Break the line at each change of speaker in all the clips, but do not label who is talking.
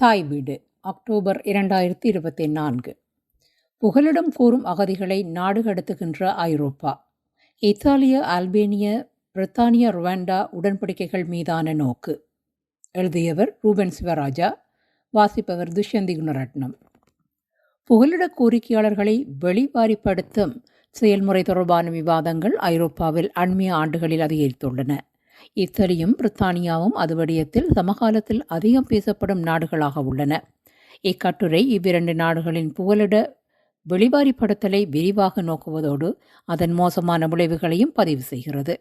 தாய் வீடு அக்டோபர் இரண்டாயிரத்தி இருபத்தி நான்கு. புகலிடம் கூறும் அகதிகளை நாடு கடத்துகின்ற ஐரோப்பா. இத்தாலிய அல்பேனிய பிரித்தானிய ருவாண்டா உடன்படிக்கைகள் மீதான நோக்கு. எழுதியவர் ரூபன் சிவராஜா வாசிப்பவர் துஷ்யந்தி குணரட்னம். புகலிட கோரிக்கையாளர்களை வெளிவாரிப்படுத்தும் செயல்முறை தொடர்பான விவாதங்கள் ஐரோப்பாவில் அண்மைய ஆண்டுகளில் அதிகரித்துள்ளன. இத்தாலியும் பிரித்தானியாவும் அது விடயத்தில் சமகாலத்தில் அதிகம் பேசப்படும் நாடுகளாக உள்ளன. இக்கட்டுரை இவ்விரண்டு நாடுகளின் புகலிட வெளிவாரிப்படுத்தலை விரிவாக நோக்குவதோடு அதன் மோசமான விளைவுகளையும் பதிவு செய்கிறது.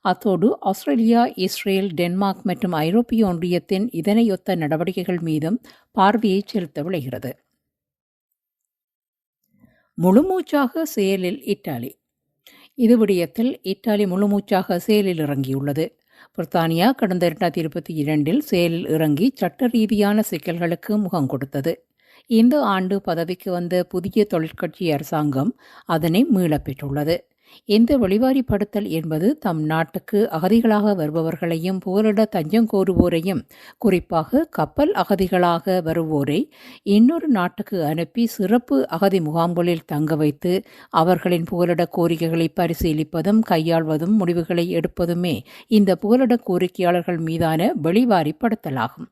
அத்தோடு ஆஸ்திரேலியா இஸ்ரேல் டென்மார்க் மற்றும் ஐரோப்பிய ஒன்றியத்தின் இதனையொத்த நடவடிக்கைகள் மீதும் பார்வையை செலுத்த விளைகிறது. முழுமூச்சாக செயலில் இத்தாலி இது விடயத்தில் இத்தாலி முழுமூச்சாக செயலில் இறங்கியுள்ளது. பிரித்தானியா கடந்த இரண்டாயிரத்தி இருபத்தி இரண்டில் செயலில் இறங்கி சட்ட ரீதியான சிக்கல்களுக்கு முகம் கொடுத்தது. இந்த ஆண்டு பதவிக்கு வந்த புதிய தொழிற்கட்சி அரசாங்கம் அதனை மீளப்பெற்றுள்ளது இந்த வெளிவாரிப்படுத்தல் என்பது தம் நாட்டுக்கு அகதிகளாக வருபவர்களையும் புகலிட தஞ்சம் கோருவோரையும் குறிப்பாக கப்பல் அகதிகளாக வருவோரை இன்னொரு நாட்டுக்கு அனுப்பி சிறப்பு அகதி முகாம்களில் தங்க வைத்து அவர்களின் புகலிட கோரிக்கைகளை பரிசீலிப்பதும் கையாள்வதும் முடிவுகளை எடுப்பதுமே இந்த புகலிட கோரிக்கையாளர்கள் மீதான வெளிவாரிப்படுத்தலாகும்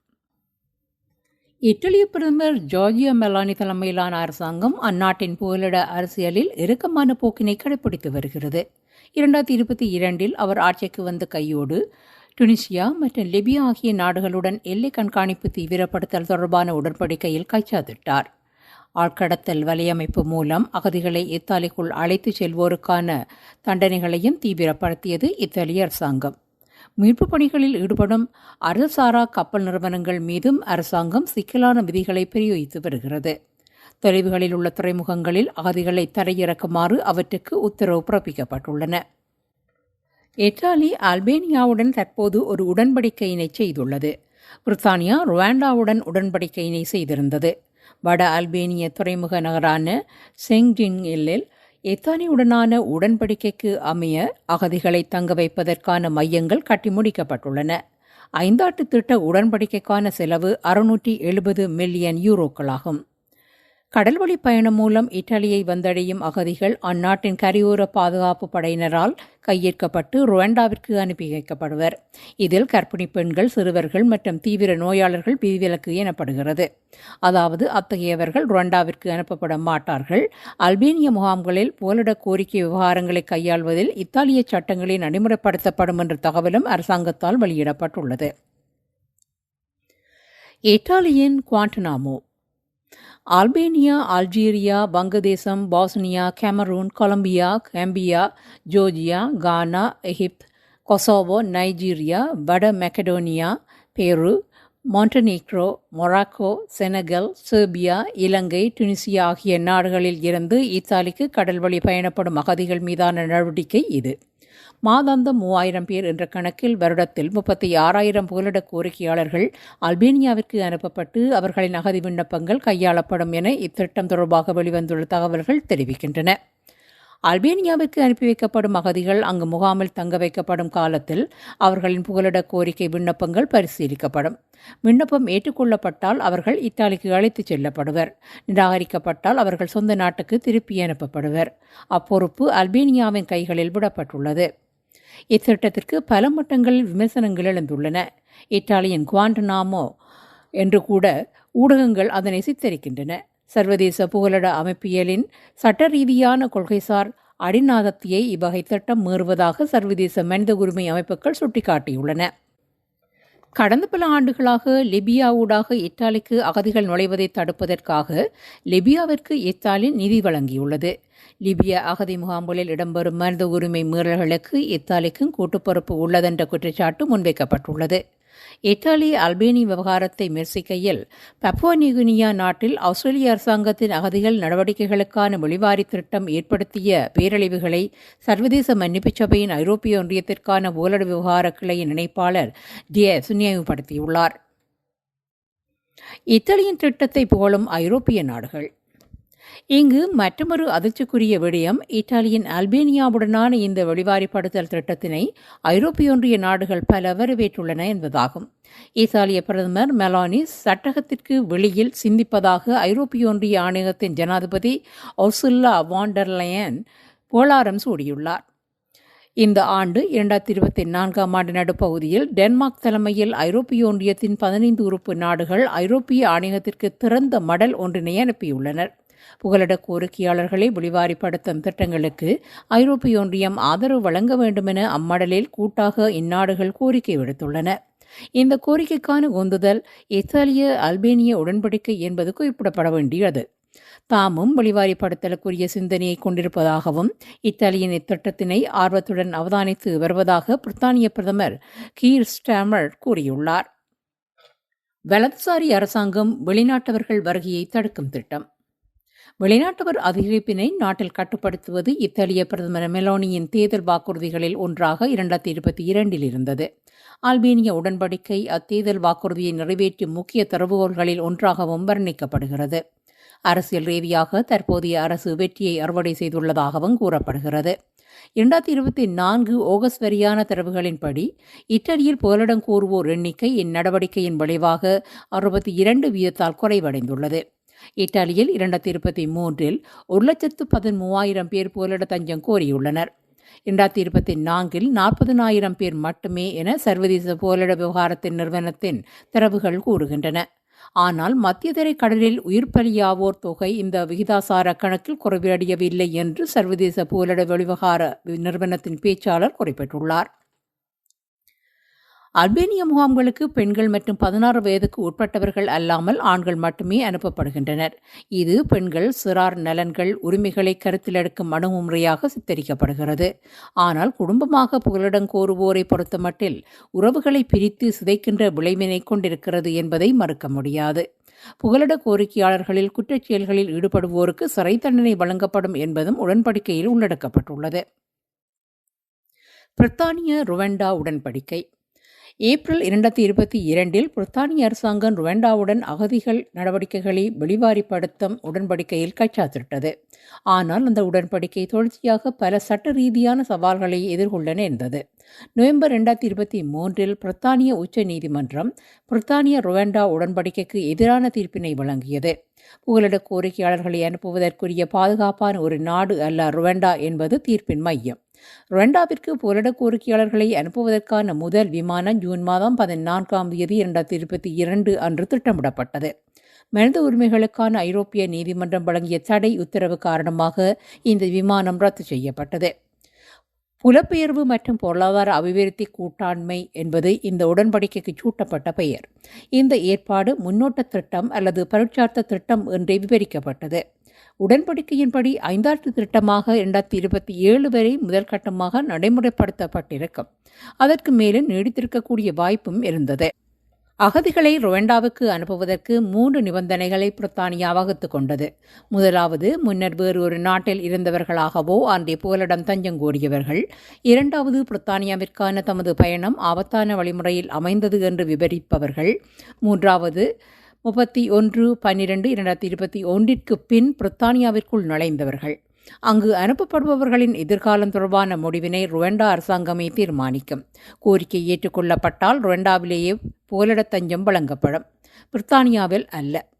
இத்தாலிய பிரதமர் ஜார்ஜியா மெலானி தலைமையிலான அரசாங்கம் அந்நாட்டின் புகலிட அரசியலில் இறுக்கமான போக்கினை கடைபிடித்து வருகிறது. இரண்டாயிரத்தி இருபத்தி இரண்டில் அவர் ஆட்சிக்கு வந்த கையோடு டுனிசியா மற்றும் லிபியா ஆகிய நாடுகளுடன் எல்லை கண்காணிப்பு தீவிரப்படுத்தல் தொடர்பான உடன்படிக்கையில் கைச்சாதிட்டார் ஆட்கடத்தல் வலையமைப்பு மூலம் அகதிகளை இத்தாலிக்குள் அழைத்துச் செல்வோருக்கான தண்டனைகளையும் தீவிரப்படுத்தியது இத்தாலிய அரசாங்கம். மீட்புப் பணிகளில் ஈடுபடும் அரசாரா கப்பல் நிறுவனங்கள் மீதும் அரசாங்கம் சிக்கலான விதிகளை பிரயோகித்து வருகிறது. தொலைவுகளில் உள்ள துறைமுகங்களில் அகதிகளை தரையிறக்குமாறு அவற்றுக்கு உத்தரவு பிறப்பிக்கப்பட்டுள்ளன. இத்தாலி அல்பேனியாவுடன் தற்போது ஒரு உடன்படிக்கையினை செய்துள்ளது. பிரித்தானியா ருவாண்டாவுடன் உடன்படிக்கையினை செய்திருந்தது. வட அல்பேனிய துறைமுக நகரான செங்ஜிங்கில் எத்தானியுடனான உடன்படிக்கைக்கு அமைய அகதிகளை தங்க வைப்பதற்கான மையங்கள் கட்டி முடிக்கப்பட்டுள்ளன. ஐந்தாட்டு திட்ட உடன்படிக்கைக்கான செலவு அறுநூற்றி எழுபது மில்லியன் யூரோக்களாகும். கடல்வழி பயணம் மூலம் இத்தாலியை வந்தடையும் அகதிகள் அந்நாட்டின் கரையோர பாதுகாப்பு படையினரால் கையேற்கப்பட்டு ருவாண்டாவிற்கு அனுப்பி வைக்கப்படுவர். இதில் கர்ப்பிணி பெண்கள் சிறுவர்கள் மற்றும் தீவிர நோயாளர்கள் விதிவிலக்கு எனப்படுகிறது. அதாவது அத்தகையவர்கள் ருவாண்டாவிற்கு அனுப்பப்பட மாட்டார்கள். அல்பேனிய முகாம்களில் போலிட கோரிக்கை விவகாரங்களை கையாள்வதில் இத்தாலிய சட்டங்களை நடைமுறைப்படுத்தப்படும் என்ற தகவலும் அரசாங்கத்தால் வெளியிடப்பட்டுள்ளது. இத்தாலியின் Guantanamo Albania Algeria Vangadesam Bosnia Cameroon Colombia Gambia Georgia Ghana Egypt Kosovo Nigeria வட Macedonia Peru Montenegro Morocco Senegal Serbia இலங்கை டுனிசியா ஆகிய நாடுகளில் இருந்து இத்தாலிக்கு கடல்வழி பயணப்படும் அகதிகள் மீதான நடவடிக்கை இது. மாதாந்தம் மூவாயிரம் பேர் என்ற கணக்கில் வருடத்தில் முப்பத்தி ஆறாயிரம் புகலிட கோரிக்கையாளர்கள் அல்பேனியாவிற்கு அனுப்பப்பட்டு அவர்களின் அகதி விண்ணப்பங்கள் கையாளப்படும் என இத்திட்டம் தொடர்பாக வெளிவந்துள்ள தகவல்கள் தெரிவிக்கின்றன. அல்பேனியாவிற்கு அனுப்பி வைக்கப்படும் அகதிகள் அங்கு முகாமில் தங்க வைக்கப்படும் காலத்தில் அவர்களின் புகலிட கோரிக்கை விண்ணப்பங்கள் பரிசீலிக்கப்படும். விண்ணப்பம் ஏற்றுக்கொள்ளப்பட்டால் அவர்கள் இத்தாலிக்கு அழைத்துச் செல்லப்படுவர். நிராகரிக்கப்பட்டால் அவர்கள் சொந்த நாட்டுக்கு திருப்பி அனுப்பப்படுவர். அப்பொறுப்பு அல்பேனியாவின் கைகளில் விடப்பட்டுள்ளது. இத்திட்டத்திற்கு பல மட்டங்களில் விமர்சனங்கள் எழுந்துள்ளன. இத்தாலியின் குவாண்டனாமோ என்று கூட ஊடகங்கள் அதனை சித்தரிக்கின்றன. சர்வதேச புகலிட அமைப்பியலின் சட்ட ரீதியான கொள்கைசார் அடிநாதத்தியை இவ்வகை திட்டம் மீறுவதாக சர்வதேச மனித உரிமை அமைப்புகள் சுட்டிக்காட்டியுள்ளன. கடந்த பல ஆண்டுகளாக லிபியா ஊடாக இத்தாலிக்கு அகதிகள் நுழைவதை தடுப்பதற்காக லிபியாவிற்கு இத்தாலி நிதி வழங்கியுள்ளது. லிபிய அகதி முகாம்களில் இடம்பெறும் மனித உரிமை மீறல்களுக்கு இத்தாலிக்கும் கூட்டுப்பொறுப்பு உள்ளதென்ற குற்றச்சாட்டு முன்வைக்கப்பட்டுள்ளது. இத்தாலி அல்பேனி விவகாரத்தை மெர்சிக்கையில் நியூகினியா நாட்டில் ஆஸ்திரேலிய அரசாங்கத்தின் அகதிகள் நடவடிக்கைகளுக்கான மொழிவாரி திட்டம் ஏற்படுத்திய பேரழிவுகளை சர்வதேச மன்னிப்புச் சபையின் ஐரோப்பிய ஒன்றியத்திற்கான ஊழல் விவகார கிளையின் இணைப்பாளர் டிஎஸ் நினைவுபடுத்தியுள்ளார் இத்தாலியின் திட்டத்தை புகழும் ஐரோப்பிய நாடுகள் இங்கு மற்றொரு அதிர்ச்சிக்குரிய விடயம் இத்தாலியின் அல்பேனியாவுடனான இந்த வெளிவாரிப்படுத்தல் திட்டத்தினை ஐரோப்பிய ஒன்றிய நாடுகள் பல வரவேற்றுள்ளன என்பதாகும். இத்தாலிய பிரதமர் மெலானி சட்டகத்திற்கு வெளியில் சிந்திப்பதாக ஐரோப்பிய ஒன்றிய ஆணையத்தின் ஜனாதிபதி ஒசுல்லா வாண்டர்லயன் கோளாரம் சூடியுள்ளார். இந்த ஆண்டு இரண்டாயிரத்தி இருபத்தி நான்காம் ஆண்டு நடுப்பகுதியில் டென்மார்க் தலைமையில் ஐரோப்பிய ஒன்றியத்தின் பதினைந்து உறுப்பு நாடுகள் ஐரோப்பிய ஆணையத்திற்கு திறந்த மடல் ஒன்றினை அனுப்பியுள்ளனர். புகலிட கோரிக்கையாளர்களை வெளிவாரிப்படுத்தும் திட்டங்களுக்கு ஐரோப்பிய ஒன்றியம் ஆதரவு வழங்க வேண்டுமென அம்மடலில் கூட்டாக இந்நாடுகள் கோரிக்கை விடுத்துள்ளன. இந்த கோரிக்கைக்கான உந்துதல் இத்தாலிய அல்பேனிய உடன்படிக்கை என்பது குறிப்பிடப்பட வேண்டியது. தாமும் வெளிவாரிப்படுத்தலுக்குரிய சிந்தனையை கொண்டிருப்பதாகவும் இத்தாலியின் இத்திட்டத்தினை ஆர்வத்துடன் அவதானித்து வருவதாக பிரித்தானிய பிரதமர் கீர் ஸ்டாமர் கூறியுள்ளார். வலதுசாரி அரசாங்கம் வெளிநாட்டவர்கள் வருகையை தடுக்கும் திட்டம். வெளிநாட்டவர் அதிகரிப்பினை நாட்டில் கட்டுப்படுத்துவது இத்தாலிய பிரதமர் மெலோனியின் தேர்தல் வாக்குறுதிகளில் ஒன்றாக இரண்டாயிரத்தி இருபத்தி இரண்டில் இருந்தது. ஆல்பேனிய உடன்படிக்கை அத்தேர்தல் வாக்குறுதியை நிறைவேற்றும் முக்கிய தரவுகோள்களில் ஒன்றாகவும் வர்ணிக்கப்படுகிறது. அரசியல் ரீதியாக தற்போதைய அரசு வெற்றியை அறுவடை செய்துள்ளதாகவும் கூறப்படுகிறது. இரண்டாயிரத்தி இருபத்தி நான்கு ஆகஸ்ட் வரியான தரவுகளின்படி இத்தாலியில் புகலிடம் கூறுவோர் எண்ணிக்கை இந்நடவடிக்கையின் விளைவாக அறுபத்தி இரண்டு வீதத்தால் குறைவடைந்துள்ளது. இத்தாலியில் இரண்டாயிரத்தி இருபத்தி மூன்றில் ஒரு லட்சத்து பதிமூவாயிரம் பேர் புகலிட தஞ்சம் கோரியுள்ளனர். இரண்டாயிரத்தி இருபத்தி நான்கில் நாற்பதனாயிரம் பேர் மட்டுமே என சர்வதேச புகலிட விவகாரத்தின் நிறுவனத்தின் தரவுகள் கூறுகின்றன. ஆனால் மத்தியதரை கடலில் உயிர் பலியாவோர் தொகை இந்த விகிதாசார கணக்கில் குறைவடையவில்லை என்று சர்வதேச புகலிட வெளிவகார நிறுவனத்தின் பேச்சாளர் குறிப்பிட்டுள்ளார். அல்பேனிய முகாம்களுக்கு பெண்கள் மற்றும் பதினாறு வயதுக்கு உட்பட்டவர்கள் அல்லாமல் ஆண்கள் மட்டுமே அனுப்பப்படுகின்றனர். இது பெண்கள் சிறார் நலன்கள் உரிமைகளை கருத்தில் எடுக்கும் அணுகுமுறையாக சித்தரிக்கப்படுகிறது. ஆனால் குடும்பமாக புகலிடம் கோருவோரை பொறுத்தமட்டில் உறவுகளை பிரித்து சிதைக்கின்ற விளைவினை கொண்டிருக்கிறது என்பதை மறுக்க முடியாது. புகலிட கோரிக்கையாளர்களில் குற்றச்செயல்களில் ஈடுபடுவோருக்கு சிறை தண்டனை வழங்கப்படும் என்பதும் உடன்படிக்கையில் உள்ளடக்கப்பட்டுள்ளது. பிரித்தானிய ருவண்டா உடன்படிக்கை. ஏப்ரல் இரண்டாயிரத்தி இருபத்தி இரண்டில் பிரித்தானிய அரசாங்கம் ருவண்டாவுடன் அகதிகள் நடவடிக்கைகளை வெளிவாரிப்படுத்தும் உடன்படிக்கையில் கைச்சாத்திட்டது. ஆனால் அந்த உடன்படிக்கை தொடர்ச்சியாக பல சட்ட ரீதியான சவால்களை எதிர்கொள்ள நேர்ந்தது. நவம்பர் இரண்டாயிரத்தி இருபத்தி மூன்றில் பிரித்தானிய உச்ச நீதிமன்றம் பிரித்தானிய ருவண்டா உடன்படிக்கைக்கு எதிரான தீர்ப்பினை வழங்கியது. புகலிட கோரிக்கையாளர்களை அனுப்புவதற்குரிய பாதுகாப்பான ஒரு நாடு அல்ல ருவண்டா என்பது தீர்ப்பின் மையம். ருவண்டாவிற்கு போரிட கோரிக்கையாளர்களை அனுப்புவதற்கான முதல் விமானம் ஜூன் மாதம் பதினான்காம் தேதி இரண்டாயிரத்தி இருபத்தி இரண்டு அன்று திட்டமிடப்பட்டது. மனித உரிமைகளுக்கான ஐரோப்பிய நீதிமன்றம் வழங்கிய தடை உத்தரவு காரணமாக இந்த விமானம் ரத்து செய்யப்பட்டது. புலப்பெயர்வு மற்றும் பொருளாதார அபிவிருத்தி கூட்டாண்மை என்பது இந்த உடன்படிக்கைக்கு சூட்டப்பட்ட பெயர். இந்த ஏற்பாடு முன்னோட்ட திட்டம் அல்லது பரீட்சார்த்த திட்டம் என்றே விவரிக்கப்பட்டது. உடன்படிக்கையின்படி ஐந்தாண்டு திட்டமாக இரண்டாயிரத்தி இருபத்தி ஏழு வரை முதல் கட்டமாக நடைமுறைப்படுத்தப்பட்டிருக்கும். அதற்கு மேலும் நீடித்திருக்கக்கூடிய வாய்ப்பும் இருந்தது. அகதிகளை ருவண்டாவுக்கு அனுப்புவதற்கு மூன்று நிபந்தனைகளை பிரித்தானியா வகுத்து கொண்டது. முதலாவது முன்னர் வேறு ஒரு நாட்டில் இருந்தவர்களாகவோ அன்றைய புகலிடம் தஞ்சம் கூடியவர்கள் இரண்டாவது பிரித்தானியாவிற்கான தமது பயணம் ஆபத்தான வழிமுறையில் அமைந்தது என்று விவரிப்பவர்கள் மூன்றாவது முப்பத்தி ஒன்று பன்னிரண்டு இரண்டாயிரத்தி இருபத்தி ஒன்றிற்கு பின் பிரித்தானியாவிற்குள் நுழைந்தவர்கள். அங்கு அனுப்பப்படுபவர்களின் எதிர்காலம் தொடர்பான முடிவினை ருவண்டா அரசாங்கமே தீர்மானிக்கும். கோரிக்கை ஏற்றுக்கொள்ளப்பட்டால் ருவண்டாவிலேயே புகலிடத்தஞ்சம் வழங்கப்படும். பிரித்தானியாவில் அல்ல.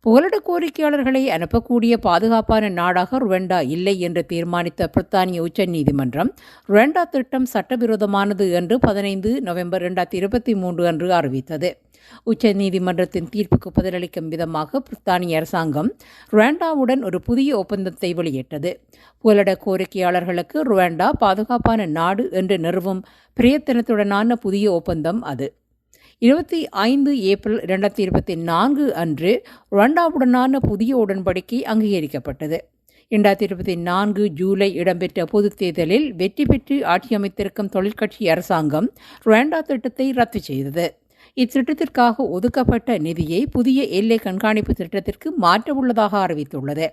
புகலிட கோரிக்கையாளர்களை அனுப்பக்கூடிய பாதுகாப்பான நாடாக ருவண்டா இல்லை என்று தீர்மானித்த பிரித்தானிய உச்ச நீதிமன்றம் ருவண்டா திட்டம் சட்டவிரோதமானது என்று பதினைந்து நவம்பர் இரண்டாயிரத்தி இருபத்தி மூன்று அன்று அறிவித்தது. உச்ச நீதிமன்றத்தின் தீர்ப்புக்கு பதிலளிக்கும் விதமாக பிரித்தானிய அரசாங்கம் ருவாண்டாவுடன் ஒரு புதிய ஒப்பந்தத்தை வெளியிட்டது. புகலிட கோரிக்கையாளர்களுக்கு ருவாண்டா பாதுகாப்பான நாடு என்று நிறுவும் பிரயத்தனத்துடனான புதிய ஒப்பந்தம் அது. இருபத்தி ஐந்து ஏப்ரல் இரண்டாயிரத்தி இருபத்தி நான்கு அன்று ருவாண்டாவுடனான புதிய உடன்படிக்கை அங்கீகரிக்கப்பட்டது. இரண்டாயிரத்தி இருபத்தி நான்கு ஜூலை இடம்பெற்ற பொதுத் தேர்தலில் வெற்றி பெற்று ஆட்சியமைத்திருக்கும் தொழிற்கட்சி அரசாங்கம் ருவாண்டா திட்டத்தை ரத்து செய்தது. இத்திட்டத்திற்காக ஒதுக்கப்பட்ட நிதியை புதிய எல்லை கண்காணிப்பு திட்டத்திற்கு மாற்றவுள்ளதாக அறிவித்துள்ளது.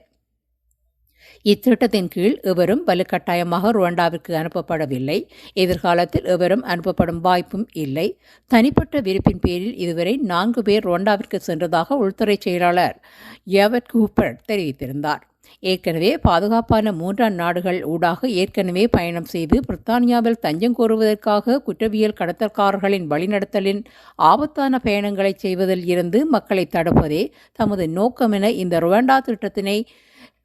இத்திட்டத்தின் கீழ் எவரும் வலுக்கட்டாயமாக ருவாண்டாவிற்கு அனுப்பப்படவில்லை. எதிர்காலத்தில் எவரும் அனுப்பப்படும் வாய்ப்பும் இல்லை. தனிப்பட்ட விருப்பின் பேரில் இதுவரை நான்கு பேர் ருவாண்டாவிற்கு சென்றதாக உள்துறை செயலாளர் யவட் கூப்பர் தெரிவித்திருந்தார். ஏற்கனவே பாதுகாப்பான மூன்றாம் நாடுகள் ஊடாக ஏற்கனவே பயணம் செய்து பிரித்தானியாவில் தஞ்சம் கோருவதற்காக குற்றவியல் கடத்தல்காரர்களின் வழிநடத்தலின் ஆபத்தான பயணங்களை செய்வதில் இருந்து மக்களை தடுப்பதே தமது நோக்கமென இந்த ருவாண்டா திட்டத்தினை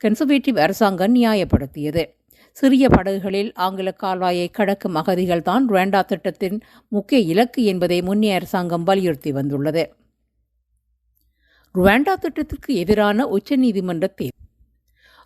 கன்சர்வேட்டிவ் அரசாங்கம் நியாயப்படுத்தியது. சிறிய படகுகளில் ஆங்கில கால்வாயை கடக்கும் அகதிகள் தான் ருவாண்டா திட்டத்தின் முக்கிய இலக்கு என்பதை முன்னே அரசாங்கம் வலியுறுத்தி வந்துள்ளது. ருவாண்டா திட்டத்திற்கு எதிரான உச்சநீதிமன்ற தீர்ப்பு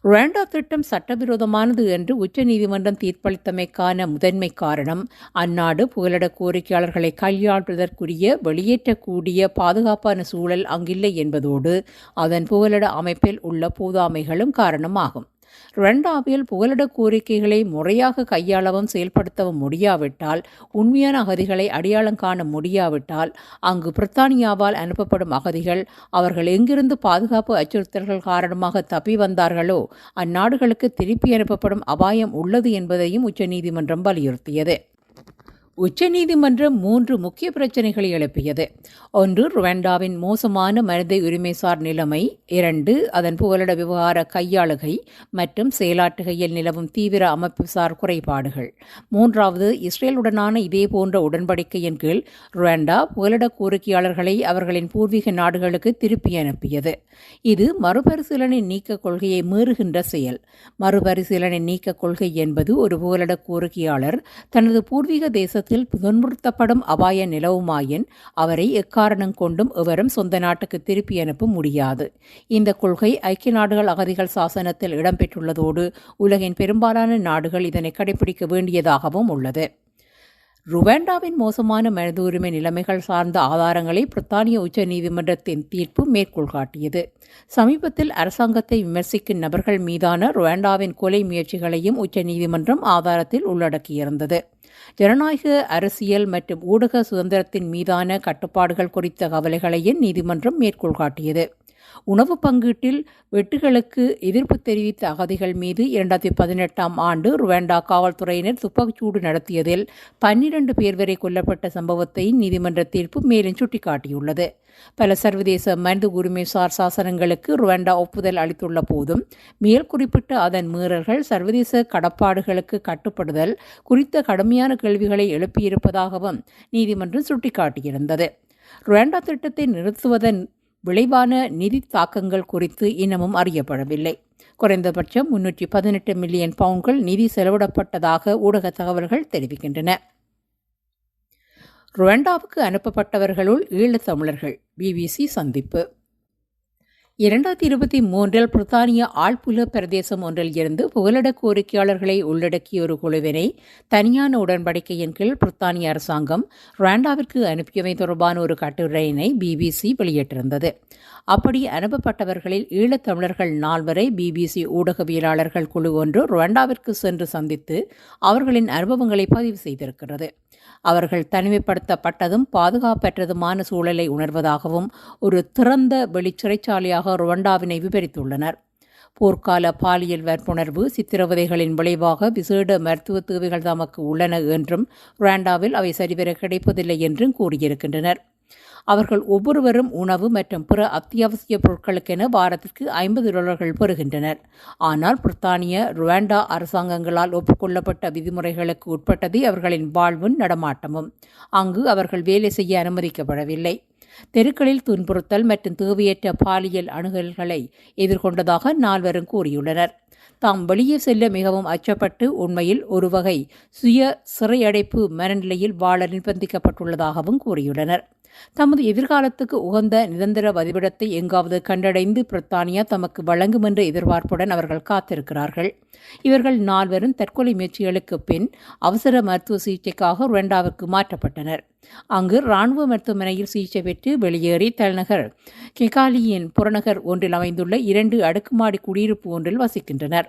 ரேண்டா திட்டம் சட்டவிரோதமானது என்று உச்சநீதிமன்றம் தீர்ப்பளித்தமைக்கான முதன்மை காரணம் அந்நாடு புகலிட கோரிக்கையாளர்களை கையாள்வதற்குரிய வெளியேற்றக்கூடிய பாதுகாப்பான சூழல் அங்கில்லை என்பதோடு அதன் புகலிட அமைப்பில் உள்ள பூதாமைகளும் காரணமாகும். ரெண்டாவில் புகலிட கோரிக்கைகளை முறையாக கையாளவும் செயல்படுத்தவும் முடியாவிட்டால் உண்மையான அகதிகளை அடையாளம் காண முடியாவிட்டால் அங்கு பிரித்தானியாவால் அனுப்பப்படும் அகதிகள் அவர்கள் எங்கிருந்து பாதுகாப்பு அச்சுறுத்தல்கள் காரணமாக தப்பி வந்தார்களோ அந்நாடுகளுக்கு திருப்பி அனுப்பப்படும் அபாயம் உள்ளது என்பதையும் உச்சநீதிமன்றம் வலியுறுத்தியது. உச்சநீதிமன்றம் மூன்று முக்கிய பிரச்சனைகளை எழுப்பியது. ஒன்று ருவாண்டாவின் மோசமான மனித உரிமைசார் நிலைமை. இரண்டு அதன் புகலிட விவகார கையாளுகை. மற்றும் செயலாற்றுகையில் நிலவும் தீவிர அமைப்புசார் குறைபாடுகள். மூன்றாவது இஸ்ரேலுடனான இதேபோன்ற உடன்படிக்கையின் கீழ் ருவாண்டா புகலிட கோரிக்கையாளர்களை அவர்களின் பூர்வீக நாடுகளுக்கு திருப்பி அனுப்பியது. இது மறுபரிசீலனை நீக்க கொள்கையை மீறுகின்ற செயல். மறுபரிசீலனை நீக்க கொள்கை என்பது ஒரு புகலிட கோரிக்கையாளர் தனது பூர்வீக தேசத்தில் தேசத்தில் துன்புறுத்தப்படும் அபாய நிலவுமாயின் அவரை எக்காரணம் கொண்டும் எவரும் சொந்த நாட்டுக்கு திருப்பி அனுப்ப முடியாது. இந்த கொள்கை ஐக்கிய நாடுகள் அகதிகள் சாசனத்தில் இடம்பெற்றுள்ளதோடு உலகின் பெரும்பாலான நாடுகள் இதனை கடைபிடிக்க வேண்டியதாகவும் உள்ளது. ருவாண்டாவின் மோசமான மனித உரிமை நிலைமைகள் சார்ந்த ஆதாரங்களை பிரித்தானிய உச்ச நீதிமன்றத்தின் தீர்ப்பு மேற்கோள் காட்டியது சமீபத்தில் அரசாங்கத்தை விமர்சிக்கும் நபர்கள் மீதான ருவாண்டாவின் கொலை முயற்சிகளையும் உச்ச நீதிமன்றம் ஆதாரத்தில் உள்ளடக்கியிருந்தது. ஜனநாயக அரசியல் மற்றும் ஊடக சுதந்திரத்தின் மீதான கட்டுப்பாடுகள் குறித்த கவலைகளையும் நீதிமன்றம் மேற்கோள் காட்டியது. உணவு பங்கீட்டில் வெட்டுகளுக்கு எதிர்ப்பு தெரிவித்த அகதிகள் மீது இரண்டாயிரத்தி பதினெட்டாம் ஆண்டு ருவாண்டா காவல்துறையினர் துப்பாக்கிச்சூடு நடத்தியதில் பன்னிரண்டு பேர் வரை கொல்லப்பட்ட சம்பவத்தை நீதிமன்ற தீர்ப்பு மேலும் சுட்டிக்காட்டியுள்ளது. பல சர்வதேச மனித உரிமைசார் சாசனங்களுக்கு ருவாண்டா ஒப்புதல் அளித்துள்ள போதும் மேல் குறிப்பிட்ட அதன் மீறல்கள் சர்வதேச கடப்பாடுகளுக்கு கட்டுப்படுதல் குறித்த கடுமையான கேள்விகளை எழுப்பியிருப்பதாகவும் நீதிமன்றம் சுட்டிக்காட்டியிருந்தது. ருவாண்டா திட்டத்தை நிறுத்துவதன் விளைவான நிதி தாக்கங்கள் குறித்து இன்னமும் அறியப்படவில்லை. குறைந்தபட்சம் முன்னூற்றி பதினெட்டு மில்லியன் பவுண்ட்கள் நிதி செலவிடப்பட்டதாக ஊடக தகவல்கள் தெரிவிக்கின்றன. ருவண்டாவுக்கு அனுப்பப்பட்டவர்களுள் ஈழத்தமிழர்கள் பிபிசி சந்திப்பு. இரண்டாயிரத்தி இருபத்தி மூன்றில் பிரித்தானிய ஆழ்புல பிரதேசம் ஒன்றில் இருந்து புகலிட கோரிக்கையாளர்களை உள்ளடக்கிய ஒரு குழுவினை தனியான உடன்படிக்கையின் கீழ் பிரித்தானிய அரசாங்கம் ருவாண்டாவிற்கு அனுப்பியவை தொடர்பான ஒரு கட்டுரையினை பிபிசி வெளியிட்டிருந்தது. அப்படி அனுப்பப்பட்டவர்களில் ஈழத்தமிழர்கள் நால்வரை பிபிசி ஊடகவியலாளர்கள் குழு ஒன்று ருவாண்டாவிற்கு சென்று சந்தித்து அவர்களின் அனுபவங்களை பதிவு செய்திருக்கிறது. அவர்கள் தனிமைப்படுத்தப்பட்டதும் பாதுகாப்பற்றதுமான சூழலை உணர்வதாகவும் ஒரு திறந்த வெளிச்சிறைச்சாலையாக ருவண்டாவினை விபரித்துள்ளனர். போர்க்கால பாலியல் வற்புணர்வு சித்திரவதைகளின் விளைவாக விசேட மருத்துவ தேவைகள் தமக்கு உள்ளன என்றும் ருவாண்டாவில் அவை சரிவர கிடைப்பதில்லை என்றும் கூறியிருக்கின்றனர். அவர்கள் ஒவ்வொருவரும் உணவு மற்றும் பிற அத்தியாவசிய பொருட்களுக்கென வாரத்திற்கு ஐம்பது டாலர்கள் பெறுகின்றனர். ஆனால் பிரித்தானிய ருவாண்டா அரசாங்கங்களால் ஒப்புக்கொள்ளப்பட்ட விதிமுறைகளுக்கு உட்பட்டதே அவர்களின் வாழ்வும் நடமாட்டமும். அங்கு அவர்கள் வேலை செய்ய அனுமதிக்கப்படவில்லை. தெருக்களில் துன்புறுத்தல் மற்றும் தேவையற்ற பாலியல் அணுகல்களை எதிர்கொண்டதாக நால்வரும் கூறியுள்ளனர். தாம் வெளியே செல்ல மிகவும் அச்சப்பட்டு உண்மையில் ஒரு வகை சுய சிறையடைப்பு மனநிலையில் வாழ நிர்பந்திக்கப்பட்டுள்ளதாகவும் கூறியுள்ளனர். தமது எதிர்காலத்துக்கு உகந்த நிரந்தர வதிவிடத்தை எங்காவது கண்டடைந்து பிரித்தானியா தமக்கு வழங்கும் என்ற எதிர்பார்ப்புடன் அவர்கள் காத்திருக்கிறார்கள். இவர்கள் நால்வரும் தற்கொலை முயற்சிகளுக்கு பின் அவசர மருத்துவ சிகிச்சைக்காக ருவண்டாவிற்கு மாற்றப்பட்டனர். அங்கு இராணுவ மருத்துவமனையில் சிகிச்சை பெற்று வெளியேறி தலைநகர் கெகாலியின் புறநகர் ஒன்றில் அமைந்துள்ள இரண்டு அடுக்குமாடி குடியிருப்பு ஒன்றில் வசிக்கின்றனர்.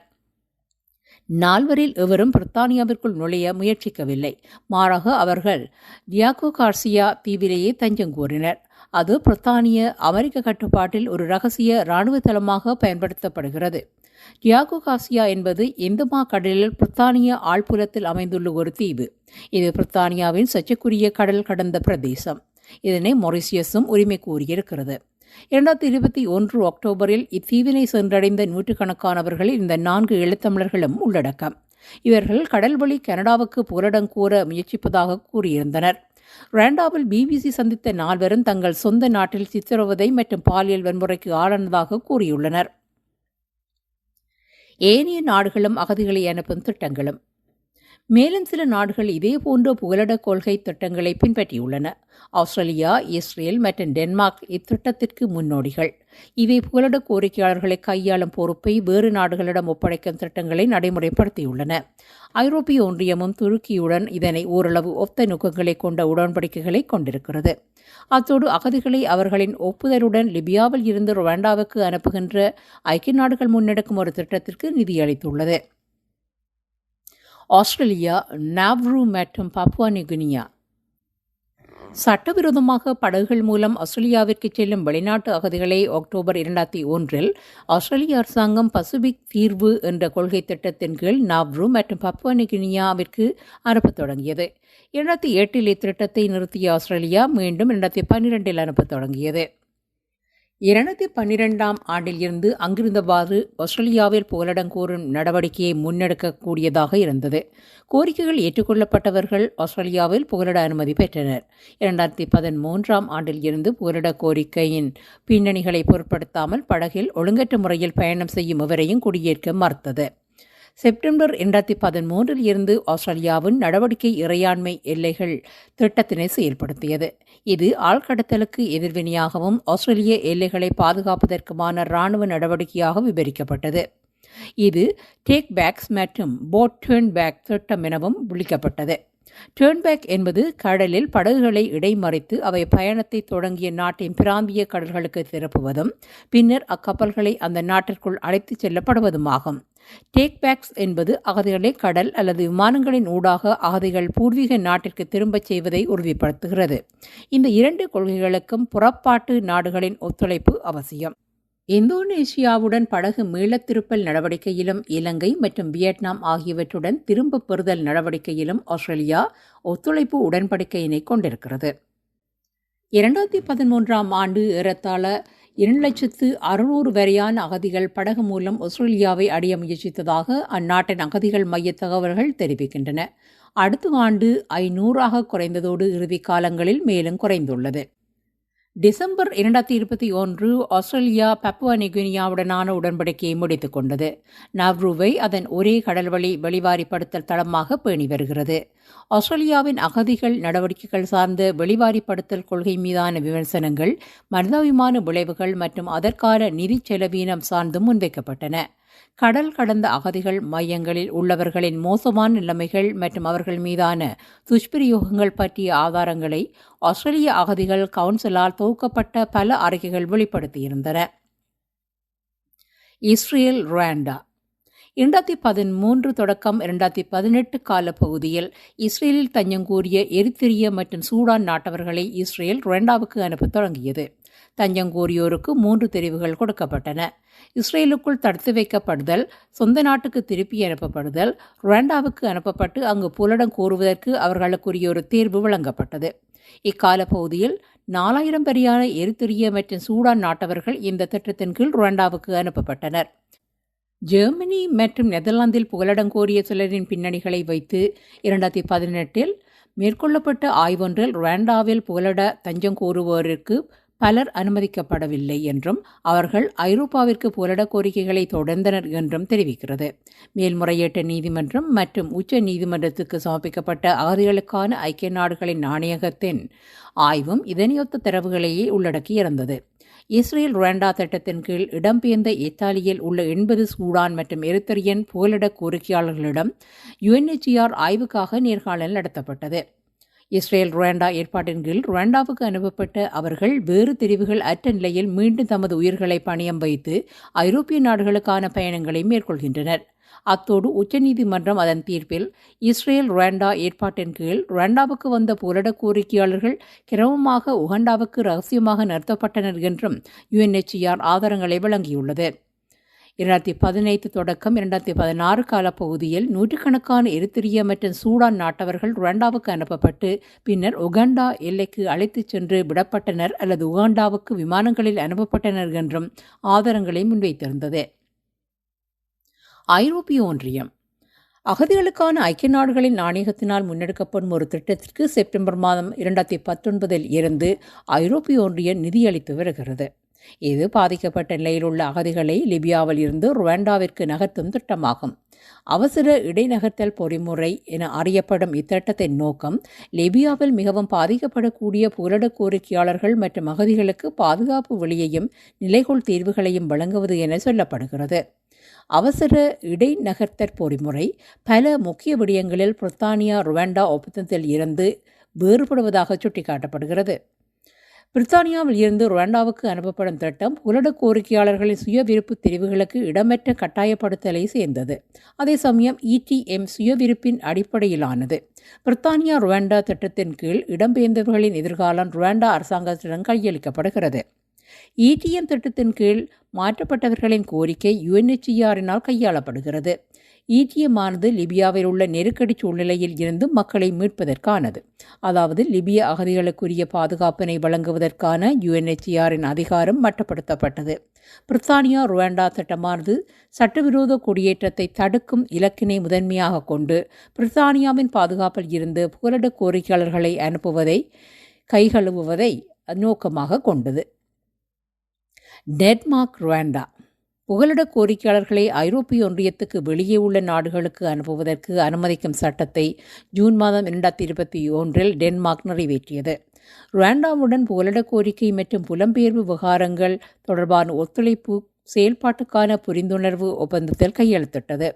நால்வரில் எவரும் பிரித்தானியாவிற்குள் நுழைய முயற்சிக்கவில்லை. மாறாக அவர்கள் டியாகோ கார்சியா தீவிலேயே தஞ்சம் கோரினர். அது பிரித்தானிய அமெரிக்க கட்டுப்பாட்டில் ஒரு ரகசிய இராணுவ தளமாக பயன்படுத்தப்படுகிறது. டியாகோ காசியா என்பது இந்துமா கடலில் பிரித்தானிய ஆழ்புலத்தில் அமைந்துள்ள ஒரு தீவு. இது பிரித்தானியாவின் சர்ச்சைக்குரிய கடல் கடந்த பிரதேசம். இதனை மொரிசியஸும் உரிமை கூறியிருக்கிறது இரண்டாயிரத்தி இருபத்தி ஒன்று அக்டோபரில் இத்தீவினை சென்றடைந்த நூற்றுக்கணக்கானவர்களில் இந்த நான்கு எழுத்தமிழர்களும் உள்ளடக்கம். இவர்கள் கடல்வழி கனடாவுக்கு புகலிடம் கூற முயற்சிப்பதாக கூறியிருந்தனர். ரேண்டாவில் பிபிசி சந்தித்த நால்வரும் தங்கள் சொந்த நாட்டில் சித்திரவதை மற்றும் பாலியல் வன்முறைக்கு ஆளானதாக கூறியுள்ளனர். ஏனைய நாடுகளும் அகதிகளை அனுப்பும் திட்டங்களும் மேலும் சில நாடுகள் இதேபோன்ற புகலிட கொள்கை திட்டங்களை பின்பற்றியுள்ளன. ஆஸ்திரேலியா இஸ்ரேல் மற்றும் டென்மார்க் இத்திட்டத்திற்கு முன்னோடிகள். இவை புகலிட கோரிக்கையாளர்களை கையாளும் பொறுப்பை வேறு நாடுகளிடம் ஒப்படைக்கும் திட்டங்களை நடைமுறைப்படுத்தியுள்ளன. ஐரோப்பிய ஒன்றியமும் துருக்கியுடன் இதனை ஓரளவு ஒத்த நோக்கங்களை கொண்ட உடன்படிக்கைகளை கொண்டிருக்கிறது. அத்தோடு அகதிகளை அவர்களின் ஒப்புதலுடன் லிபியாவில் இருந்து ருவாண்டாவுக்கு அனுப்புகின்ற ஐக்கிய நாடுகள் முன்னெடுக்கும் ஒரு திட்டத்திற்கு நிதியளித்துள்ளது. ஆஸ்திரேலியா நாவ்ரு மற்றும் பப்புவா நிகுனியா சட்டவிரோதமாக படகுகள் மூலம் ஆஸ்திரேலியாவிற்கு செல்லும் வெளிநாட்டு அகதிகளை அக்டோபர் இரண்டாயிரத்தி ஒன்றில் ஆஸ்திரேலிய அரசாங்கம் பசிபிக் தீர்வு என்ற கொள்கை திட்டத்தின் கீழ் நாவ்ரு மற்றும் பப்புவா நிகுனியாவிற்கு அனுப்பத் தொடங்கியது. இரண்டாயிரத்தி எட்டில் இத்திட்டத்தை நிறுத்திய ஆஸ்திரேலியா மீண்டும் இரண்டாயிரத்தி பன்னிரெண்டில் அனுப்பத் தொடங்கியது. இரண்டாயிரத்தி பன்னிரெண்டாம் ஆண்டில் இருந்து அங்கிருந்தவாறு ஆஸ்திரேலியாவில் புகலிடங்கோரும் நடவடிக்கையை முன்னெடுக்கக்கூடியதாக இருந்தது. கோரிக்கைகள் ஏற்றுக்கொள்ளப்பட்டவர்கள் ஆஸ்திரேலியாவில் புகலிட அனுமதி பெற்றனர். இரண்டாயிரத்தி பதிமூன்றாம் ஆண்டில் இருந்து புகலிட கோரிக்கையின் பின்னணிகளை பொருட்படுத்தாமல் படகில் ஒழுங்கற்ற முறையில் பயணம் செய்யும் இவரையும் குடியேற்க மறுத்தது. செப்டம்பர் இரண்டாயிரத்தி பதிமூன்றில் இருந்து ஆஸ்திரேலியாவின் நடவடிக்கை இறையாண்மை எல்லைகள் திட்டத்தினை செயல்படுத்தியது. இது ஆழ்கடத்தலுக்கு எதிர்வினையாகவும் ஆஸ்திரேலிய எல்லைகளை பாதுகாப்பதற்குமான இராணுவ நடவடிக்கையாக விவரிக்கப்பட்டது. இது டேக் பேக்ஸ் மற்றும் போட் டேர்ன் பேக் திட்டம் எனவும் விளிக்கப்பட்டது. டேர்ன்பேக் என்பது கடலில் படகுகளை இடைமறித்து அவை பயணத்தை தொடங்கிய நாட்டின் பிராந்திய கடல்களுக்கு திருப்புவதும் பின்னர் அக்கப்பல்களை அந்த நாட்டிற்குள் அழைத்துச் செல்லப்படுவதுமாகும். டேக் பேக்ஸ் என்பது அகதிகளை கடல் அல்லது விமானங்களின் ஊடாக அகதிகள் பூர்வீக நாட்டிற்கு திரும்பச் செய்வதை உறுதிப்படுத்துகிறது. இந்த இரண்டு கொள்கைகளுக்கும் புறப்பாட்டு நாடுகளின் ஒத்துழைப்பு அவசியம். இந்தோனேஷியாவுடன் படகு மீளத்திருப்பல் நடவடிக்கையிலும் இலங்கை மற்றும் வியட்நாம் ஆகியவற்றுடன் திரும்பப் பெறுதல் நடவடிக்கையிலும் ஆஸ்திரேலியா ஒத்துழைப்பு உடன்படிக்கையினை கொண்டிருக்கிறது. இரண்டாயிரத்தி பதிமூன்றாம் ஆண்டு ஏறத்தாழ இரண்டு லட்சத்து அறுநூறு வரையான அகதிகள் படகு மூலம் ஆஸ்திரேலியாவை அடைய முயற்சித்ததாக அந்நாட்டின் அகதிகள் மைய தகவல்கள் தெரிவிக்கின்றன. அடுத்த ஆண்டு ஐநூறாக குறைந்ததோடு இறுதி காலங்களில் மேலும் குறைந்துள்ளது. டிசம்பர் இரண்டாயிரத்தி இருபத்தி ஒன்று ஆஸ்திரேலியா பப்புவா நிகுனியாவுடனான உடன்படிக்கையை முடித்துக் கொண்டது. நவ்ருவை அதன் ஒரே கடல்வழி வெளிவாரிப்படுத்தல் தளமாக பேணி வருகிறது. ஆஸ்திரேலியாவின் அகதிகள் நடவடிக்கைகள் சார்ந்த வெளிவாரிப்படுத்தல் கொள்கை மீதான விமர்சனங்கள் மனிதாபிமான விளைவுகள் மற்றும் அதற்கான நிதி செலவீனம் சார்ந்தும் முன்வைக்கப்பட்டன. கடல் கடந்த அகதிகள் மையங்களில் உள்ளவர்களின் மோசமான நிலைமைகள் மற்றும் அவர்கள் மீதான துஷ்பிரயோகங்கள் பற்றிய ஆதாரங்களை ஆஸ்திரேலிய அகதிகள் கவுன்சிலால் தொகுக்கப்பட்ட பல அறிக்கைகள் வெளிப்படுத்தியிருந்தன. இஸ்ரேல் ருவாண்டா இரண்டாயிரத்தி பதிமூன்று தொடக்கம் இரண்டாயிரத்தி பதினெட்டு கால பகுதியில் இஸ்ரேலில் தஞ்சம் கூறிய எரித்திரிய மற்றும் சூடான் நாட்டவர்களை இஸ்ரேல் ருவாண்டாவுக்கு அனுப்பத் தொடங்கியது. தஞ்சம் கோரியோருக்கு மூன்று தெரிவுகள் கொடுக்கப்பட்டன. இஸ்ரேலுக்குள் தடுத்து வைக்கப்படுதல் சொந்த நாட்டுக்கு திருப்பி அனுப்பப்படுதல் ருவாண்டாவுக்கு அனுப்பப்பட்டு அங்கு புலடம் கோருவதற்கு அவர்களுக்குரிய ஒரு தேர்வு வழங்கப்பட்டது. இக்கால பகுதியில் நாலாயிரம் வரையான எரித்திரிய மற்றும் சூடான் நாட்டவர்கள் இந்த திட்டத்தின் கீழ் ருவாண்டாவுக்கு அனுப்பப்பட்டனர். ஜெர்மனி மற்றும் நெதர்லாந்தில் புகலிடம் கோரிய சிலரின் பின்னணிகளை வைத்து இரண்டாயிரத்தி பதினெட்டில் மேற்கொள்ளப்பட்ட ஆய்வொன்றில் ருவாண்டாவில் புகலிட தஞ்சம் கோருவோருக்கு பலர் அனுமதிக்கப்படவில்லை என்றும் அவர்கள் ஐரோப்பாவிற்கு புகலிட கோரிக்கைகளை தொடர்ந்தனர் என்றும் தெரிவிக்கிறது. மேல்முறையீட்டு நீதிமன்றம் மற்றும் உச்ச நீதிமன்றத்துக்கு சமர்ப்பிக்கப்பட்ட அகதிகளுக்கான ஐக்கிய நாடுகளின் நாணயகத்தின் ஆய்வும் இதனையொத்த தரவுகளையே உள்ளடக்கியிருந்தது இஸ்ரேல் ருவாண்டா திட்டத்தின் கீழ் இடம்பெயர்ந்த இத்தாலியில் உள்ள எண்பது சூடான் மற்றும் எரித்திரியன் புகலிட கோரிக்கையாளர்களிடம் யுஎன்ஹெச்ஆர் ஆய்வுக்காக நேர்காணல் நடத்தப்பட்டது. இஸ்ரேல் ருவாண்டா ஏற்பாட்டின் கீழ் ருவாண்டாவுக்கு அனுப்பப்பட்ட அவர்கள் வேறு தெரிவுகள் அற்ற நிலையில் மீண்டும் தமது உயிர்களை பணியம் வைத்து ஐரோப்பிய நாடுகளுக்கான பயணங்களை மேற்கொள்கின்றனர். அத்தோடு உச்சநீதிமன்றம் அதன் தீர்ப்பில் இஸ்ரேல் ருவாண்டா ஏற்பாட்டின் கீழ் ருவாண்டாவுக்கு வந்த புரட கோரிக்கையாளர்கள் கிரமமாக உகண்டாவுக்கு ரகசியமாக நிறுத்தப்பட்டனர் என்றும் யுஎன்எச்சிஆர் ஆதாரங்களை வழங்கியுள்ளது. இரண்டாயிரத்தி பதினைந்து தொடக்கம் இரண்டாயிரத்தி பதினாறு காலப்பகுதியில் நூற்றுக்கணக்கான எரித்திரிய மற்றும் சூடான் நாட்டவர்கள் ருவாண்டாவுக்கு அனுப்பப்பட்டு பின்னர் உகாண்டா எல்லைக்கு அழைத்துச் சென்று விடப்பட்டனர் அல்லது உகாண்டாவுக்கு விமானங்களில் அனுப்பப்பட்டனர் என்றும் ஆதாரங்களை முன்வைத்திருந்தது. ஐரோப்பிய ஒன்றியம். அகதிகளுக்கான ஐக்கிய நாடுகளின் நாணயத்தினால் முன்னெடுக்கப்படும் ஒரு திட்டத்திற்கு செப்டம்பர் மாதம் இரண்டாயிரத்தி பத்தொன்பதில் இருந்து ஐரோப்பிய ஒன்றியம் நிதியளித்து வருகிறது. இது பாதிக்கப்பட்ட நிலையில் உள்ள அகதிகளை லிபியாவில் இருந்து ருவாண்டாவிற்கு நகர்த்தும் திட்டமாகும். அவசர இடைநகர்த்தல் பொறிமுறை என அறியப்படும் இத்திட்டத்தின் நோக்கம் லிபியாவில் மிகவும் பாதிக்கப்படக்கூடிய புரட கோரிக்கையாளர்கள் மற்றும் அகதிகளுக்கு பாதுகாப்பு வழியையும் நிலைகொள் தீர்வுகளையும் வழங்குவது என சொல்லப்படுகிறது. அவசர இடைநகர்த்தற் பொறிமுறை பல முக்கிய விடயங்களில் பிரித்தானியா ருவாண்டா ஒப்பந்தத்தில் இருந்து வேறுபடுவதாக சுட்டிக்காட்டப்படுகிறது. பிரித்தானியாவில் இருந்து ருவாண்டாவுக்கு அனுப்பப்படும் திட்டம் புலட கோரிக்கையாளர்களின் சுய விருப்பு தெரிவுகளுக்கு இடமற்ற கட்டாயப்படுத்தலை சேர்ந்தது. அதே சமயம் இடிஎம் சுயவிருப்பின் அடிப்படையிலானது. பிரித்தானியா ருவாண்டா திட்டத்தின் கீழ் இடம்பெயர்ந்தவர்களின் எதிர்காலம் ருவாண்டா அரசாங்கத்திடம் கையளிக்கப்படுகிறது. இடிஎம் திட்டத்தின் கீழ் மாற்றப்பட்டவர்களின் கோரிக்கை யுஎன்எச்சிஆரினால் கையாளப்படுகிறது. ஈட்டியமானது லிபியாவில் உள்ள நெருக்கடி சூழ்நிலையில் இருந்து மக்களை மீட்பதற்கானது. அதாவது லிபிய அகதிகளுக்குரிய பாதுகாப்பினை வழங்குவதற்கான யுஎன்எச்சிஆரின் அதிகாரம் மட்டப்படுத்தப்பட்டது. பிரித்தானியா ருவாண்டா திட்டமானது சட்டவிரோத குடியேற்றத்தை தடுக்கும் இலக்கினை முதன்மையாக கொண்டு பிரித்தானியாவின் பாதுகாப்பில் இருந்து புகலிட கோரிக்கையாளர்களை அனுப்புவதை கைகழுவுவதை நோக்கமாக கொண்டது. டென்மார்க் ருவாண்டா புகலிட கோரிக்கையாளர்களை ஐரோப்பிய ஒன்றியத்துக்கு வெளியே உள்ள நாடுகளுக்கு அனுப்புவதற்கு அனுமதிக்கும் சட்டத்தை ஜூன் மாதம் இரண்டாயிரத்தி இருபத்தி ஒன்றில் டென்மார்க் நிறைவேற்றியது. ருவாண்டாவுடன் புகலிட கோரிக்கை மற்றும் புலம்பெயர்வு விவகாரங்கள் தொடர்பான ஒத்துழைப்பு செயல்பாட்டுக்கான புரிந்துணர்வு ஒப்பந்தத்தில் கையெழுத்திட்டது.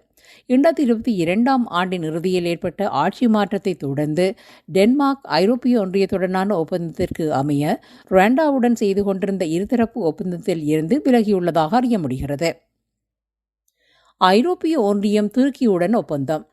இரண்டாயிரத்தி இருபத்தி இரண்டாம் ஆண்டின் இறுதியில் ஏற்பட்ட ஆட்சி மாற்றத்தை தொடர்ந்து டென்மார்க் ஐரோப்பிய ஒன்றியத்துடனான ஒப்பந்தத்திற்கு அமைய ருவாண்டாவுடன் செய்து கொண்டிருந்த இருதரப்பு ஒப்பந்தத்தில் இருந்து விலகியுள்ளதாக அறிய முடிகிறது. ஐரோப்பிய ஒன்றியம் துருக்கியுடன் ஒப்பந்தம்.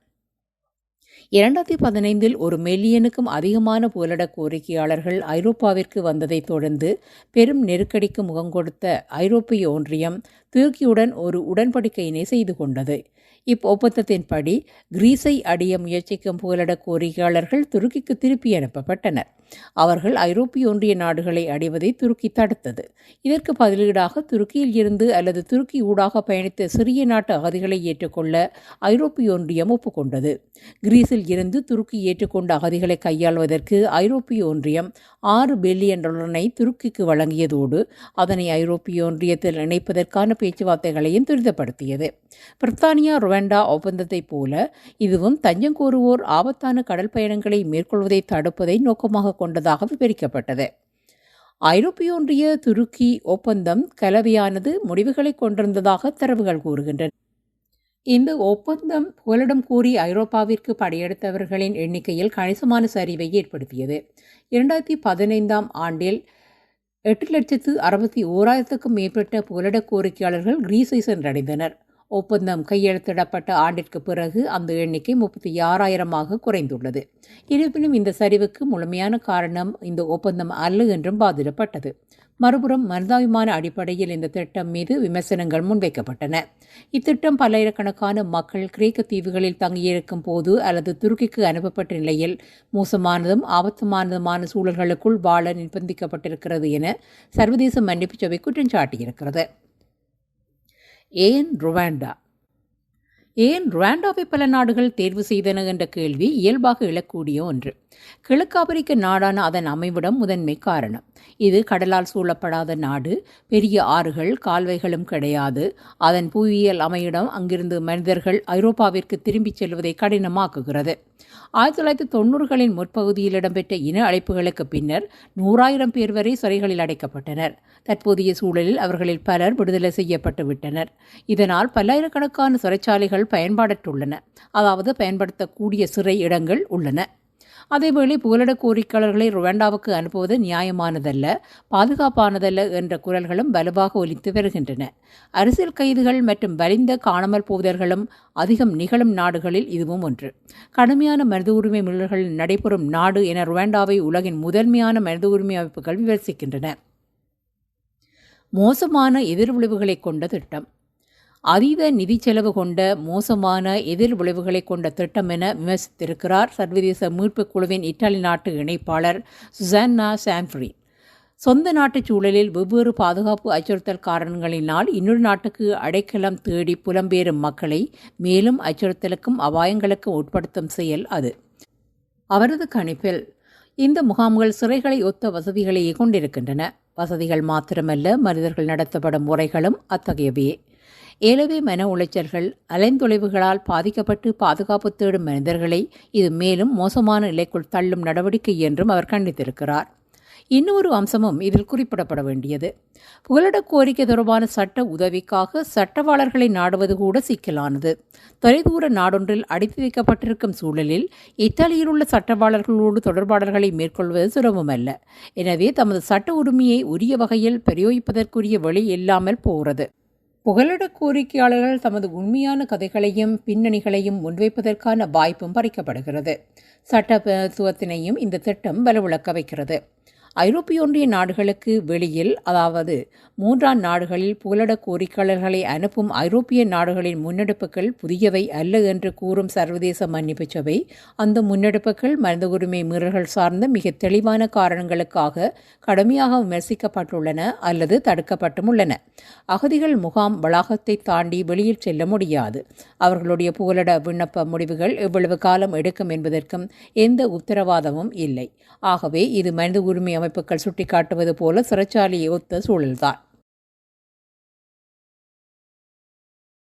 இரண்டாயிரத்தி பதினைந்தில் ஒரு மில்லியனுக்கும் அதிகமான புகலிட கோரிக்கையாளர்கள் ஐரோப்பாவிற்கு வந்ததைத் தொடர்ந்து பெரும் நெருக்கடிக்கு முகம் கொடுத்த ஐரோப்பிய ஒன்றியம் துருக்கியுடன் ஒரு உடன்படிக்கையினை செய்து கொண்டது. இப்பொப்பந்தத்தின்படி கிரீஸை அடைய முயற்சிக்கும் புகலிட கோரிக்கையாளர்கள் துருக்கிக்கு திருப்பி அனுப்பப்பட்டனர். அவர்கள் ஐரோப்பிய ஒன்றிய நாடுகளை அடைவதை துருக்கி தடுத்தது. இதற்கு பதிலீடாக துருக்கியில் இருந்து அல்லது துருக்கி ஊடாக பயணித்த சிறிய நாட்டு அகதிகளை ஏற்றுக்கொள்ள ஐரோப்பிய ஒன்றியம் ஒப்புக்கொண்டது. கிரீஸில் இருந்து துருக்கி ஏற்றுக்கொண்ட அகதிகளை கையாள்வதற்கு ஐரோப்பிய ஒன்றியம் ஆறு பில்லியன் டாலரை துருக்கிக்கு வழங்கியதோடு அதனை ஐரோப்பிய ஒன்றியத்தில் இணைப்பதற்கான பேச்சுவார்த்தைகளையும் துரிதப்படுத்தியது. பிரித்தானியா ரவண்டா ஒப்பந்தத்தைப் போல இதுவும் தஞ்சம் கூறுவோர் ஆபத்தான கடல் பயணங்களை மேற்கொள்வதை தடுப்பதை நோக்கமாக கொண்டதாக விவரிக்கப்பட்டது. ஐரோப்பிய ஒன்றிய துருக்கி ஒப்பந்தம் கலவையானது முடிவுகளை கொண்டிருந்ததாக தரவுகள் கூறுகின்றன. இந்த ஒப்பந்தம் புகலிடம் கூறி ஐரோப்பாவிற்கு படையெடுத்தவர்களின் எண்ணிக்கையில் கணிசமான சரிவை ஏற்படுத்தியது. இரண்டாயிரத்தி பதினைந்தாம் ஆண்டில் எட்டு லட்சத்து அறுபத்தி ஓராயிரத்துக்கும் மேற்பட்ட புகலிட கோரிக்கையாளர்கள் கிரீஸை சென்றடைந்தனர். ஒப்பந்தம் கையெழுத்திடப்பட்ட ஆண்டிற்கு பிறகு அந்த எண்ணிக்கை முப்பத்தி ஆறாயிரமாக குறைந்துள்ளது. இருப்பினும் இந்த சரிவுக்கு முழுமையான காரணம் இந்த ஒப்பந்தம் அல்ல என்றும் பாதிடப்பட்டது மறுபுறம் மனிதாபிமான அடிப்படையில் இந்த திட்டம் மீது விமர்சனங்கள் முன்வைக்கப்பட்டன. இத்திட்டம் பல்லாயிரக்கணக்கான மக்கள் கிரேக்க தீவுகளில் தங்கியிருக்கும் போது அல்லது துருக்கிக்கு அனுப்பப்பட்ட நிலையில் மோசமானதும் ஆபத்துமானதுமான சூழல்களுக்குள் வாழ நிர்பந்திக்கப்பட்டிருக்கிறது என சர்வதேச மன்னிப்பு சபை குற்றம் சாட்டியிருக்கிறது. ஏன் ருவாண்டா ஏன் ருவாண்டாவை பல நாடுகள் தேர்வு செய்தன என்ற கேள்வி இயல்பாக எழக்கூடிய ஒன்று. கிழக்கு ஆப்பிரிக்க நாடான அதன் அமைவிடம் முதன்மை காரணம். இது கடலால் சூழப்படாத நாடு. பெரிய ஆறுகள் கால்வைகளும் கிடையாது. அதன் புவியியல் அமையிடம் அங்கிருந்து மனிதர்கள் ஐரோப்பாவிற்கு திரும்பிச் செல்வதை கடினமாக்குகிறது. ஆயிரத்தி தொள்ளாயிரத்தி தொண்ணூறுகளின் முற்பகுதியில் இடம்பெற்ற இன அழைப்புகளுக்கு பின்னர் நூறாயிரம் பேர் வரை சிறைகளில் அடைக்கப்பட்டனர். தற்போதைய சூழலில் அவர்களில் பலர் விடுதலை செய்யப்பட்டு விட்டனர் இதனால் பல்லாயிரக்கணக்கான சிறைச்சாலைகள் பயன்பாடற்றுள்ளன அதாவது பயன்படுத்தக்கூடிய சிறை இடங்கள் உள்ளன. அதேவேளை புகலிட கோரிக்கையாளர்களை ருவாண்டாவுக்கு அனுப்புவது நியாயமானதல்ல பாதுகாப்பானதல்ல என்ற குரல்களும் வலுவாக ஒலித்து வருகின்றன. அரசியல் கைதுகள் மற்றும் வலிந்த காணாமல் போதல்களும் அதிகம் நிகழும் நாடுகளில் இதுவும் ஒன்று. கடுமையான மனித உரிமை மீறல்கள் நடைபெறும் நாடு என ருவாண்டாவை உலகின் முதன்மையான மனித உரிமை அமைப்புகள் விமர்சிக்கின்றன. மோசமான எதிர்விளைவுகளை கொண்ட திட்டம். அதீத நிதி செலவு கொண்ட மோசமான எதிர் விளைவுகளை கொண்ட திட்டம் என விமர்சித்திருக்கிறார் சர்வதேச மீட்புக் குழுவின் இத்தாலி நாட்டு இணைப்பாளர் சுசான்னா சாம்ஃப்ரி. சொந்த நாட்டு சூழலில் வெவ்வேறு பாதுகாப்பு அச்சுறுத்தல் காரணங்களினால் இன்னொரு நாட்டுக்கு அடைக்கலம் தேடி புலம்பெயரும் மக்களை மேலும் அச்சுறுத்தலுக்கும் அபாயங்களுக்கும் உட்படுத்தும் செயல் அது. அவரது கணிப்பில் இந்த முகாம்கள் சிறைகளை ஒத்த வசதிகளையே கொண்டிருக்கின்றன. வசதிகள் மாத்திரமல்ல மனிதர்கள் நடத்தப்படும் முறைகளும் அத்தகையவையே. ஏலவே மன உளைச்சல்கள் அலைந்தொலைவுகளால் பாதிக்கப்பட்டு பாதுகாப்பு தேடும் மனிதர்களை இது மேலும் மோசமான நிலைக்குள் தள்ளும் நடவடிக்கை என்றும் அவர் கண்டித்திருக்கிறார். இன்னொரு அம்சமும் இதில் குறிப்பிடப்பட வேண்டியது. புகலிட கோரிக்கை தொடர்பான சட்ட உதவிக்காக சட்டவாளர்களை நாடுவது கூட சிக்கலானது. தொலைதூர நாடொன்றில் அடித்து வைக்கப்பட்டிருக்கும் சூழலில் இத்தாலியில் உள்ள சட்டவாளர்களோடு தொடர்பாடல்களை மேற்கொள்வது சுலபமல்ல. எனவே தமது சட்ட உரிமையை உரிய வகையில் பிரயோகிப்பதற்குரிய வழி இல்லாமல் போகிறது. புகலிட கோரிக்கையாளர்கள் தமது உண்மையான கதைகளையும் பின்னணிகளையும் முன்வைப்பதற்கான வாய்ப்பும் பறிக்கப்படுகிறது. சட்டத்துவத்தினையும் இந்த திட்டம் வலுவிழக்க வைக்கிறது. ஐரோப்பிய ஒன்றிய நாடுகளுக்கு வெளியில் அதாவது மூன்றாம் நாடுகளில் புகலிட கோரிக்கையாளர்களை அனுப்பும் ஐரோப்பிய நாடுகளின் முன்னெடுப்புகள் புதியவை அல்ல என்று கூறும் சர்வதேச மன்னிப்பு சபை அந்த முன்னெடுப்புகள் மனித உரிமை மீறல்கள் சார்ந்த மிக தெளிவான காரணங்களுக்காக கடுமையாக விமர்சிக்கப்பட்டுள்ளன அல்லது தடுக்கப்பட்டும் உள்ளன. அகதிகள் முகாம் வளாகத்தை தாண்டி வெளியில் செல்ல முடியாது. அவர்களுடைய புகலிட விண்ணப்ப முடிவுகள் எவ்வளவு காலம் எடுக்கும் என்பதற்கும் எந்த உத்தரவாதமும் இல்லை. ஆகவே இது மனித உரிமை அமைப்புகள் சுட்டிக்காட்டுவது போல சிறைச்சாலையை ஒத்த சூழல்தான்.